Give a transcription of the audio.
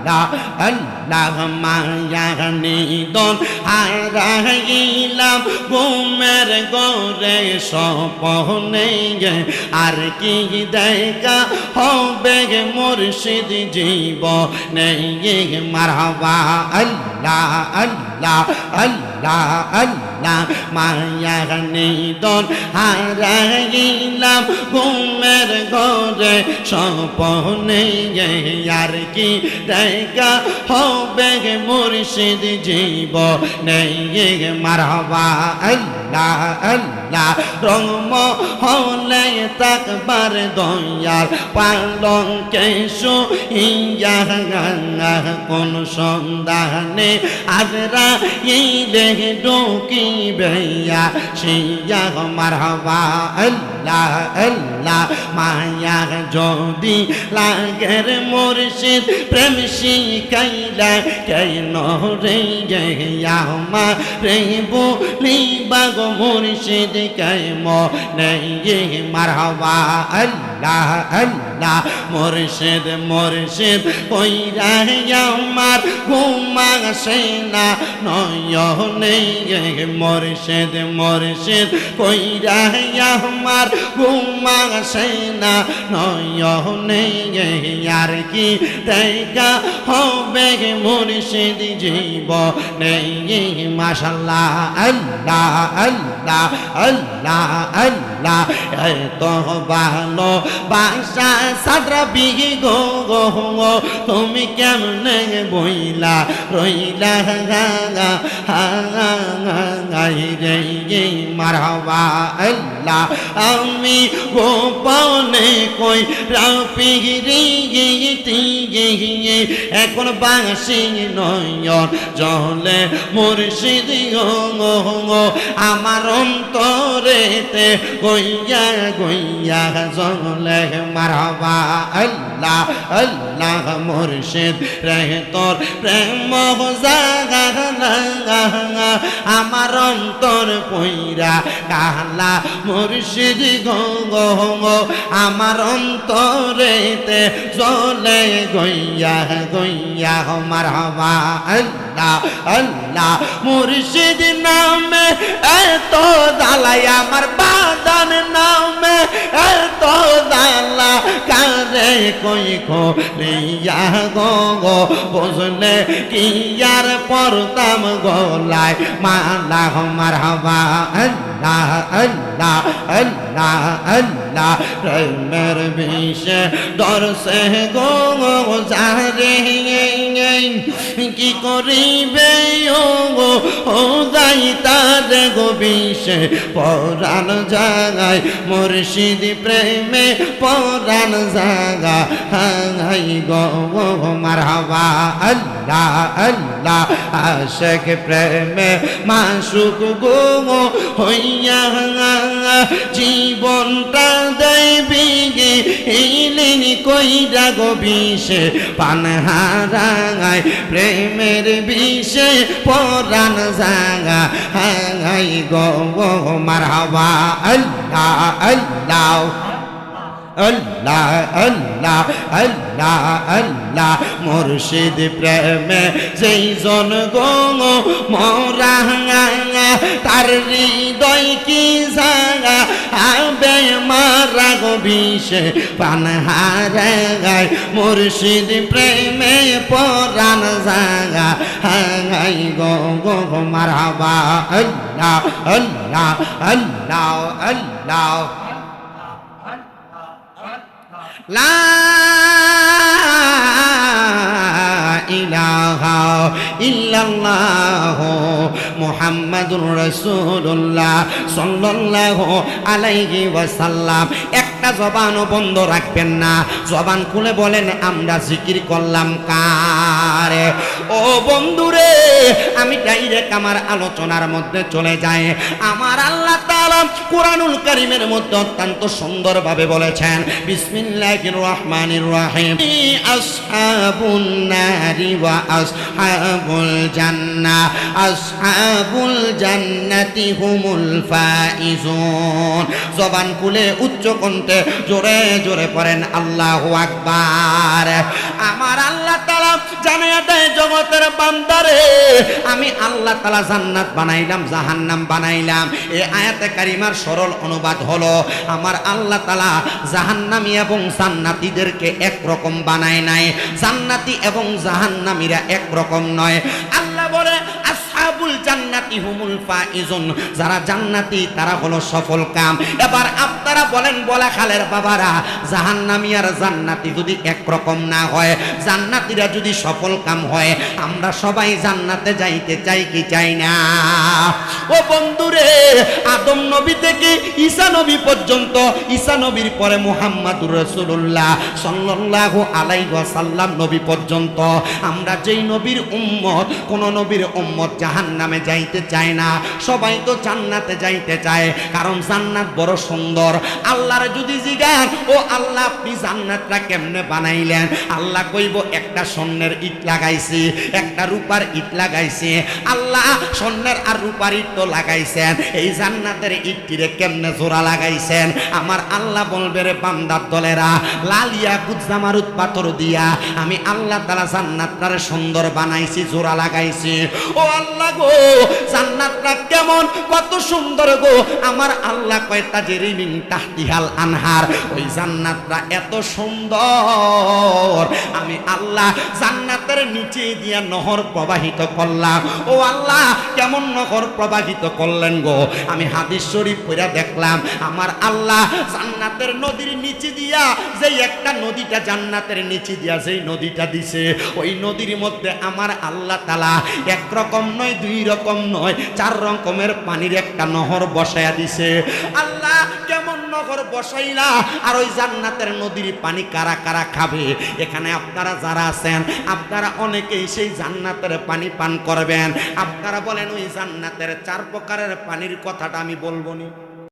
আল্লাহ আল্লাহ মায়া নিদন হারাইলাম ঘুমের গরে সপনে আর কি দেখা হবে মুর্শিদ জীব নেই মারহাবা আল্লাহ আল্লাহ আল্লাহ আল্লাহ মায়া নিদন হারাইলাম ঘুমের ঘরে স্বপনে আর কি দেখা হবে গে মুর্শিদ জীব নেই মারহাবা আল্লাহ। আল্লাহ রঙম হলে তাকবার দয়াল পালং কেশু ইয়া কোন সন্ধানে আজরা দেহ ডুকি বেয়া সিয়া মারহাবা, আল্লাহ আল্লাহ, মায়া যদি লাগের মুর্শিদ, প্রেম শিখাইলা কেন রে গেয়া মা রে বলি বাগ মুর্শিদ কেম নেই মারহাবা, আল্লাহ আল্লাহ। মুর্শিদ মুর্শিদ কইরা আমার ঘুমা সেনা নয়নে মুর্শিদ মুর্শিদ কইরা আমার ঘুমা সেনা নয়নে আর কি দেখা হবে মুর্শিদ জীব নেই মাশাল্লাহ আল্লাহ। আল্লাহ আল্লাহ আল্লাহ এত ভালো বাসা সাদরা বিহি গো গো তুমি কেমনে বইলা রইলা গা রে মারবা আল্লাহ আমি গোপনে কই রাপিরি গিয়ে এখন বাসি নয়ন জলে মুর্শিদ গো আমার অন্তরেতে গইয়া গইয়া জলে মারহাবা আল্লাহ আল্লাহ মুর্শিদ রে, তোর প্রেম জাগা আমার অন্তর কইরা কালা মুর্শিদ গো আমার অন্তরেতে জলে গইয়া গইয়া মারহাবা, আল্লাহ আল্লাহ, মুর্শিদ নামে এত দালাই আমার বাদান নামে এত দালা কারে কই খো রিয়া গো গো, বুঝলে কি আর পরতাম গলায়, মালা মারহাবা, আল্লাহ। আল্লাহ আল্লাহ আল্লাহ প্রেমের বিষে সে গো যারে কি করিবে ও গো ও যাই তার গো বিষে পরাণ জাগায় মুর্শিদ প্রেমে পরাণ জাগা হাই গো মারহাবা আল্লাহ আল্লাহ আশেক প্রেমে মাসুক গো হইয়া জীবনটা দেবী গে এইলেন কইরা গো বিষে পান হারায় প্রেমের বিষে পরাণ জাগা হাঙাই গো, মারহাবা, আল্লাহ আল্লাহ। আল্লাহ আল্লাহ আল্লাহ আল্লাহ। মুর্শিদ প্রেমে যেই জন গো মরা তার হৃদয় কি জাগা? আবে মারা গো বিষে পান হারে গায় মুর্শিদ প্রেমে পরাণ জাগা হাই গো গো মারহাবা আল্লাহ আল্লাহ আল্লাহ আল্লাহ। একটা জবানও বন্ধ রাখবেন না। জবান খুলে বলেন, আমরা জিকির করলাম কারে? ও বন্ধুরে, আমি ডাইরেক্ট আমার আলোচনার মধ্যে চলে যাই। আমার আল্লাহ তাআলা কোরআনুল কারীমের মধ্যে অত্যন্ত সুন্দরভাবে বলেছেন, বিসমিল্লাহির রহমানির রহিম। আসহাবুন নারি ওয়া আসহাবুল জান্নাহ আসহাবুল জান্নাতি হুমুল ফাইজুন। জবান উচ্চ কণ্ঠে জোরে জোরে পড়েন, আল্লাহু আকবার। আমার আল্লাহ তাআলা জানিয়ে দেয় জগতের বান্দারে, আমি আল্লাহ তাআলা জান্নাত বানাইলাম, জাহান্নাম বানাইলাম। এই আয়াতে কারিমার সরল অনুবাদ হলো, আমার আল্লাহ তাআলা জাহান্নামী এবং জান্নাতীদেরকে একরকম বানায় নাই। জান্নাতি এবং জাহান্নামীরা একরকম নয়। আল্লাহ বলে যারা জান্নাতি তারা হলো সফল কাম। এবার আপনারা বলেন, বলা খালের বাবারা, জাহান্নামী আর জান্নাতি যদি একরকম না হয়, জান্নাতীরা যদি সফল কাম হয়, আমরা সবাই জান্নাতে যাইতে চাই কি চাই না? ও বন্ধুরে, আদম নবী থেকে ঈসা নবী পর্যন্ত, ঈসা নবীর পরে মুহাম্মাদুর রাসূলুল্লাহ সাল্লাল্লাহু আলাইহি ওয়াসাল্লাম নবী পর্যন্ত। আমরা যেই নবীর উম্মত, কোন নবীর উম্মত জাহান্নামে যাইতে চায় না। সবাই তো জান্নাতে যাইতে চায়, কারণ জান্নাত বড় সুন্দর। আল্লাহর যদি জিগান, ও আল্লাহ আপনি জান্নাতটা কেমনে বানাইলেন? আল্লাহ কইব, একটা স্বর্ণের ইট লাগাইছি, একটা রূপার ইট লাগাইছি। আল্লাহ স্বর্ণের আর রূপার ইট তো লাগাইছেন, এই জান্নাতের ইটটিরে কেমনে জোড়া লাগাইছেন? আমার আল্লাহ বলবে রে বান্দার দলেরা, লালিয়া কুজামারুত পাথর দিয়া, আমি আল্লাহ তালা জান্নাতটারে সুন্দর বানাইছি, জোড়া লাগাইছি। ও আল্লাহ গো, জান্নাতটা কেমন, কত সুন্দর গো। আমার আল্লাহ কয়টা যে রিমিং তাহতিহাল আনহার, ওই জান্নাতটা এত সুন্দর। আমি আল্লাহ জান্নাতের নিচে দিয়া নহর প্রবাহিত করলাম। ও আল্লাহ, কেমন নহর প্রবাহিত করলেন গো। আমি হাদিস শরীফ পড়া দেখলাম, আমার আল্লাহ জান্নাতের নদীর নিচে দিয়া, যেই একটা নদীটা জান্নাতের নিচে দিয়া যেই নদীটা দিছে, ওই নদীর মধ্যে আমার আল্লাহ তালা একরকম নয়, দুই রকম নয়, চার রকমের পানির একটা নহর বসায়া দিছে। আল্লাহ বসাই বসাইলা, আর ওই জান্নাতের নদীর পানি কারা কারা খাবে? এখানে আপনারা যারা আছেন, আপনারা অনেকেই সেই জান্নাতের পানি পান করবেন। আপনারা বলেন, ওই জান্নাতের চার প্রকারের পানির কথাটা আমি বলব নি।